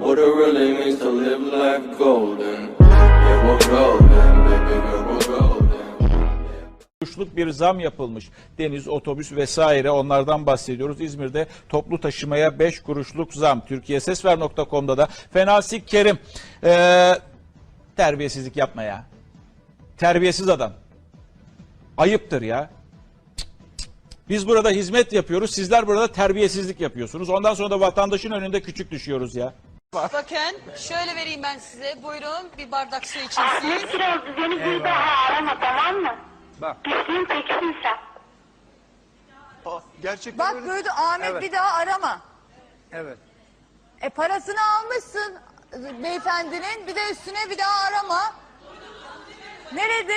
what it really means to live life golden. Yeah, we're golden, baby girl, we're golden. kuruşluk bir zam yapılmış. Deniz, otobüs vesaire onlardan bahsediyoruz. İzmir'de toplu taşımaya 5 kuruşluk zam. TürkiyeSesver.com'da da Fenasik Kerim. Ee, terbiyesizlik yapma ya. Terbiyesiz adam. Ayıptır ya. Biz burada hizmet yapıyoruz. Sizler burada terbiyesizlik yapıyorsunuz. Ondan sonra da vatandaşın önünde küçük düşüyoruz ya. Bakın şöyle vereyim ben size. Buyurun bir bardak su için. Ahmet biraz düzeni bir daha arama tamam mı? Bak. Pisliğin tekisin sen. Gerçekten Bak öyle. Buydu Ahmet Evet. bir daha arama. Evet. E parasını almışsın beyefendinin bir de üstüne bir daha arama. Nerede?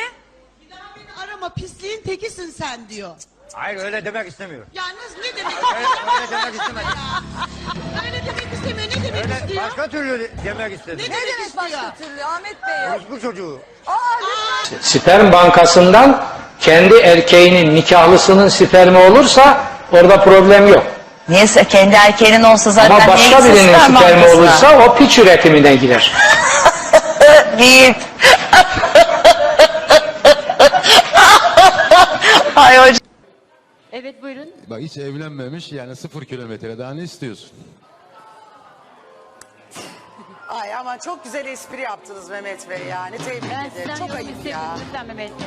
Arama pisliğin tekisin sen diyor. Hayır öyle demek istemiyor. Yalnız ne demek Öyle, öyle demek istemedim. Öyle demek istemiyor. Ne demek Öyle istiyor? başka türlü demek istedim. Ne demek başka türlü Ahmet Bey ya? Orospu çocuğu. Aa lütfen. sperm bankasından kendi erkeğinin nikahlısının spermi olursa orada problem yok. Neyse kendi erkeğinin olsa zaten Ama başka niye birinin sperm spermi bankasına? olursa o piç üretimine girer. Değil. Ay hocam. Evet buyurun. Bak hiç evlenmemiş yani sıfır kilometre daha ne istiyorsun? Ay ama çok güzel espri yaptınız Mehmet Bey yani tebrik Ben ederim. sizden Çok yorum ayıp ya. Lütfen Mehmet Bey.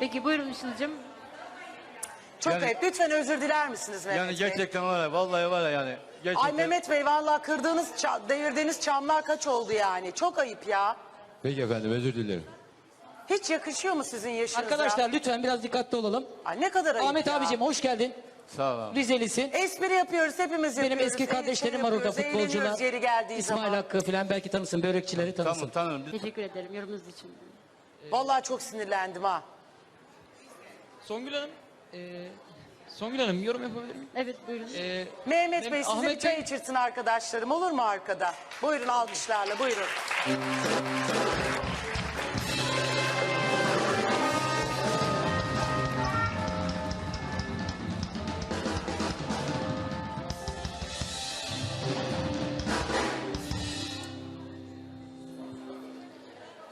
Peki buyurun Işıl'cığım. Çok Yani- ayıp. Lütfen özür diler misiniz Mehmet Yani Bey? gerçekten var ya vallahi var ya yani. Gerçekten. Ay Mehmet Bey vallahi kırdığınız, ça- devirdiğiniz çamlar kaç oldu yani? Çok ayıp ya. Peki efendim özür dilerim. Hiç yakışıyor mu sizin yaşınıza? Arkadaşlar lütfen biraz dikkatli olalım. Ay ne kadar ayıp Ahmet ya. abicim hoş geldin. Sağ ol abi. Rizelisin. Espri yapıyoruz hepimiz Benim yapıyoruz. eski espri kardeşlerim var orada yapıyoruz, futbolcular. yeri geldiği İsmail zaman. Hakkı falan belki tanırsın. Börekçileri tanırsın. Tamam tanırım. Teşekkür ederim yorumunuz için. Vallahi çok sinirlendim ha. Songül Hanım. E, Songül Hanım yorum yapabilir miyim? Evet buyurun. E, Mehmet Benim Bey size Ahmet çay Bey- içirsin arkadaşlarım olur mu arkada? Buyurun alkışlarla buyurun.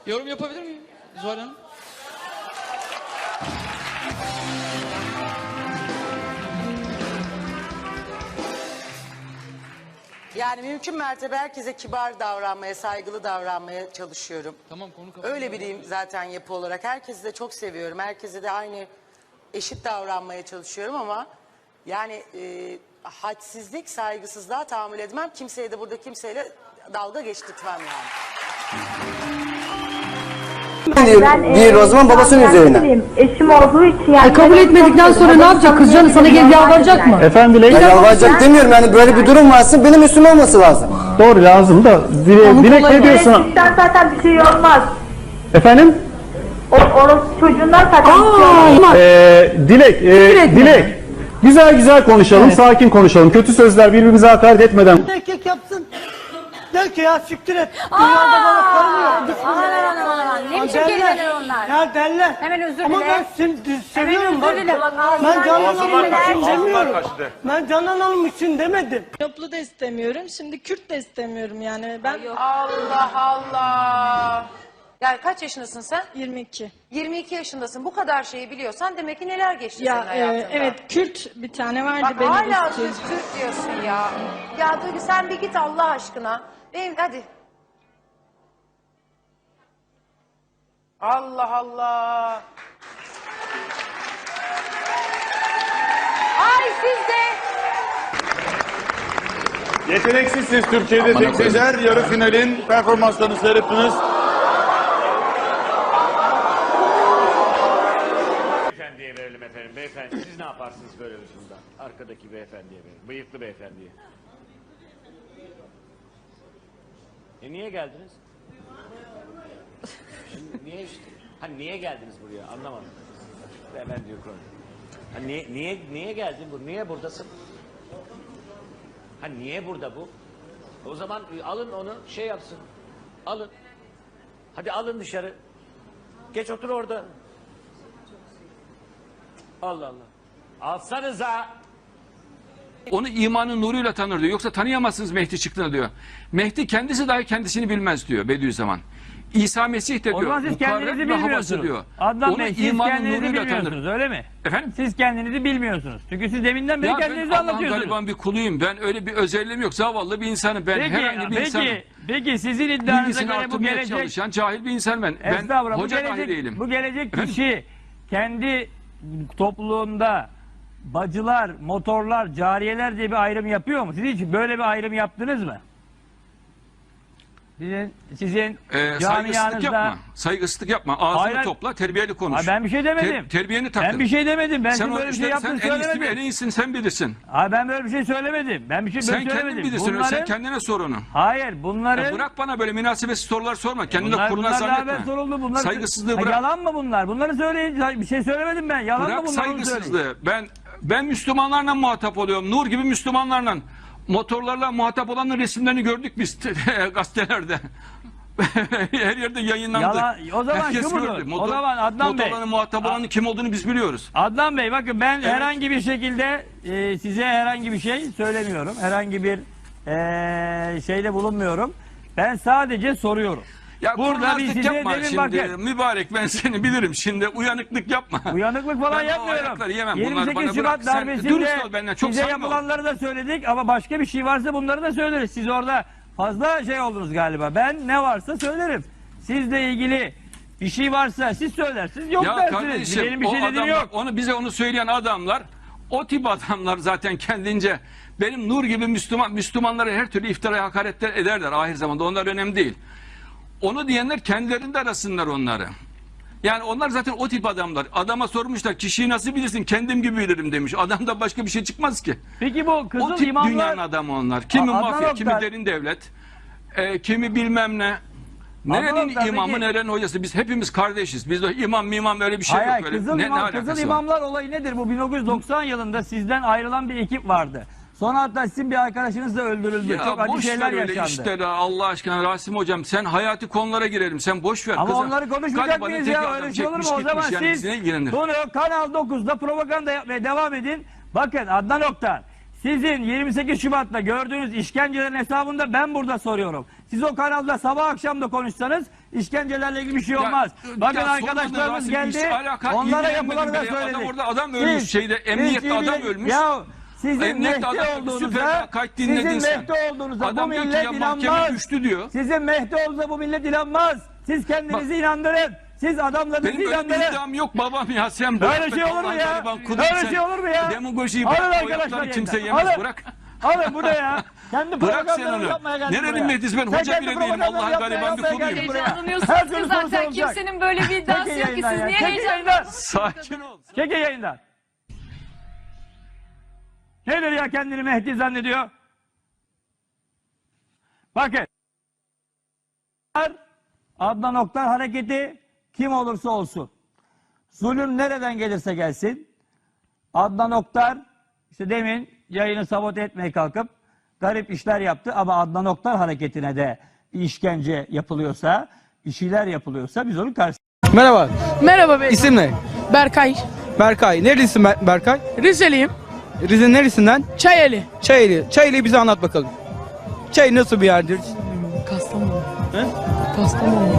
Yorum yapabilir miyim Zuhal Hanım? Yani mümkün mertebe herkese kibar davranmaya, saygılı davranmaya çalışıyorum. Tamam konu kapandı. Öyle biriyim zaten yapı olarak. Herkesi de çok seviyorum. Herkese de aynı eşit davranmaya çalışıyorum ama yani e, hadsizlik, saygısızlığa tahammül etmem. Kimseye de burada kimseyle dalga geçtirtmem yani. Bir o zaman babasının üzerine. Eşim olduğu için yani. kabul etmedikten sonra ne yapacak? Kızcanı sana gelip yalvaracak mı? Efendim bile yalvaracak demiyorum yani böyle bir durum varsa benim üstüme olması lazım. Doğru lazım da dilek ne diyorsun? Zaten bir şey olmaz. Efendim? O, orası çocuğundan zaten bir şey olmaz. Ee, dilek, e, dilek. Güzel güzel konuşalım, sakin konuşalım. Kötü sözler birbirimize hakaret etmeden. Erkek yapsın. Der ki ya siktir et. Dünyada bana karım yok. Aman aman aman aman. Ne biçim kelimeler onlar? Ya derler. Hemen özür Ama dile. ben seni seviyorum. özür dile. Bak, Ben Canan Hanım için demiyorum. Ben Canan Hanım için demedim. Yoplu da istemiyorum. Şimdi Kürt de istemiyorum yani. Ben Allah Allah. Yani kaç yaşındasın sen? 22. 22 yaşındasın. Bu kadar şeyi biliyorsan demek ki neler geçti Ya senin hayatında. e, evet Kürt bir tane vardı Bak benim hala üstüm. Türk diyorsun ya. Ya Duygu sen bir git Allah aşkına. Benim, hadi. Allah Allah. Ay siz de. Yeteneksizsiniz Türkiye'de tek sezer yarı finalin performanslarını seyrettiniz. Beyefendiye verelim efendim. Beyefendi siz ne yaparsınız böyle bir durumda? Arkadaki beyefendiye verin. Bıyıklı beyefendiye. E niye geldiniz? Şimdi niye işte? Hani niye geldiniz buraya? Anlamadım. Hemen diyor konu. Ha niye, niye, niye geldin bu? Niye buradasın? Ha niye burada bu? O zaman e, alın onu şey yapsın. Alın. Hadi alın dışarı. Geç otur orada. Allah Allah. Alsanıza. Onu imanın nuruyla tanır diyor. Yoksa tanıyamazsınız Mehdi çıktığını diyor. Mehdi kendisi dahi kendisini bilmez diyor Bediüzzaman. İsa Mesih de diyor. siz kendinizi bilmiyorsunuz. diyor. Adnan Onu Bey siz imanın kendinizi nuruyla bilmiyorsunuz tanır. öyle mi? Efendim? Siz kendinizi bilmiyorsunuz. Çünkü siz deminden beri Ya ben kendinizi Allah'ın anlatıyorsunuz. gariban bir kuluyum. Ben öyle bir özelliğim yok. Zavallı bir insanım. Ben Peki, herhangi bir peki, insanım. peki sizin iddianıza göre bu gelecek... çalışan cahil bir insan ben. Ben hoca bu dahi gelecek, değilim. Bu gelecek kişi kendi topluluğunda bacılar, motorlar, cariyeler diye bir ayrım yapıyor mu? Siz hiç böyle bir ayrım yaptınız mı? Sizin, sizin Ee, saygısızlık yapma. Saygısızlık yapma. Ağzını Hayır, topla, terbiyeli konuş. Hayır, ben bir şey demedim. Ter- terbiyeni takın. Ben bir şey demedim. Ben sen böyle bir şey yaptığını sen söylemedim. en iyisin sen bilirsin. Hayır ben böyle bir şey söylemedim. Ben bir şey sen söylemedim. kendin bilirsin. Bunların- Sen kendine sor onu. Hayır bunların... Ya bırak bana böyle münasebetsiz sorular sorma. Kendine bunlar, kuruna bunlar zannetme. evvel soruldu. Bunlar, Saygısızlığı Ha, bırak. Yalan mı bunlar? Bunları söyleyin. Bir şey söylemedim ben. Yalan Bırak mı bunlar? söyleyin. saygısızlığı. Ben ben Müslümanlarla muhatap oluyorum. Nur gibi Müslümanlarla. Motorlarla muhatap olanların resimlerini gördük biz gazetelerde. Her yerde yayınlandı. Yalan- o zaman Herkes şu gördü. O zaman Adnan Bey- Motorların muhatap olanın kim olduğunu biz biliyoruz. Adnan Bey bakın ben herhangi bir şekilde e, size herhangi bir şey söylemiyorum. Herhangi bir e, şeyde bulunmuyorum. Ben sadece soruyorum. Ya Burada bir size yapma demin şimdi. bakın. Mübarek ben seni bilirim şimdi. Uyanıklık yapma. Uyanıklık falan Ben yapmıyorum. ayakları yemem. Bunları 28 bana Şubat bırak. Sen darbesinde dürüst ol benden. Çok size samimi ol. yapılanları da söyledik ama başka bir şey varsa bunları da söyleriz. Siz orada fazla şey oldunuz galiba. Ben ne varsa söylerim. Sizle ilgili bir şey varsa siz söylersiniz. Yok ya dersiniz. kardeşim Benim bir şey dediğim yok. onu bize onu söyleyen adamlar o tip adamlar zaten kendince benim nur gibi Müslüman Müslümanlara her türlü iftira hakaretler ederler ahir zamanda. Onlar önemli değil. Onu diyenler kendilerinde arasınlar onları. Yani onlar zaten o tip adamlar. Adama sormuşlar kişiyi nasıl bilirsin? Kendim gibi bilirim demiş. Adamda başka bir şey çıkmaz ki. Peki bu kızıl o tip imamlar dünyanın adamı onlar. Kimi Adnan mafya, kimi Oktar- derin devlet, e, kimi bilmem ne. Nerenin imamı, peki- nerenin hocası? Biz hepimiz kardeşiz. Bizde imam mimam öyle bir şey Hayır, yok. Öyle. Kızıl, ne, ne İmam, alakası Kızıl var? İmamlar olayı nedir? Bu 1990 yılında sizden ayrılan bir ekip vardı. Sonra hatta sizin bir arkadaşınız da öldürüldü. Ya Çok acı boş şeyler ver öyle yaşandı. işleri Allah aşkına Rasim hocam sen hayati konulara girelim sen boş ver Ama kızım. onları konuşmayacak Garibanın mıyız teki ya? adam Öyle şey olur mu? çekmiş O zaman gitmiş yani, siz bizi ne ilgilenir? bunu Kanal 9'da propaganda yapmaya devam edin. Bakın Adnan Oktar. Sizin 28 Şubat'ta gördüğünüz işkencelerin hesabında ben burada soruyorum. Siz o kanalda sabah akşam da konuşsanız işkencelerle ilgili bir şey Ya, olmaz. Bakın ya arkadaşlarımız sormadın geldi. Rasim, hiç alaka- onlara ilgilenmedin yapılanı da bile. Adam söyledik. orada adam ölmüş şeyde, emniyette adam ölmüş. Ya sizin Mehdi adam- olduğunuzda, süper kayıt dinledin sizin sen. Mehdi olduğunuzda Adam bu diyor ki millet ya mahkeme inanmaz. düştü diyor. Sizin Mehdi olduğunuzda bu millet inanmaz. Siz kendinizi inandırın. Siz adamlarınızı Benim öyle bir inandırın. iddiam yok babam ya sen Böyle bırak şey olur mu Allah'ın ya? gariban Böyle sen. şey olur mu ya? Demagojiyi Alın bırak o arkadaşlar yapıları kimse yeniden. yemez Alın. bırak. Alın bu ne ya? Kendi Bırak sen onu. Nerenin. Mehdi'si ben? Hoca bile değilim. Allah'ın gariban bir kuluyum. buraya. Heyecanlanıyorsunuz Her ki türlü soru zaten sorulacak. kimsenin böyle bir iddiası Çekin yok ki yayından siz ya. niye Çekin heyecanlanıyorsunuz? yayından. Sakin ol. Çekin yayından. Nedir ya kendini Mehdi zannediyor? Bakın. Adnan Oktar hareketi kim olursa olsun. Zulüm nereden gelirse gelsin. Adnan Oktar işte demin yayını sabote etmeye kalkıp garip işler yaptı ama Adnan Oktar hareketine de işkence yapılıyorsa, bir şeyler yapılıyorsa biz onun karşısında Merhaba. Merhaba bey. İsim ne? Berkay. Berkay. Nerelisin Ber- Berkay? Rizeliyim. Rize'nin neresinden? Çayeli. Çayeli. Çayeli'yi bize anlat bakalım. Çay nasıl bir yerdir? Kastamonu. He? Kastamonu.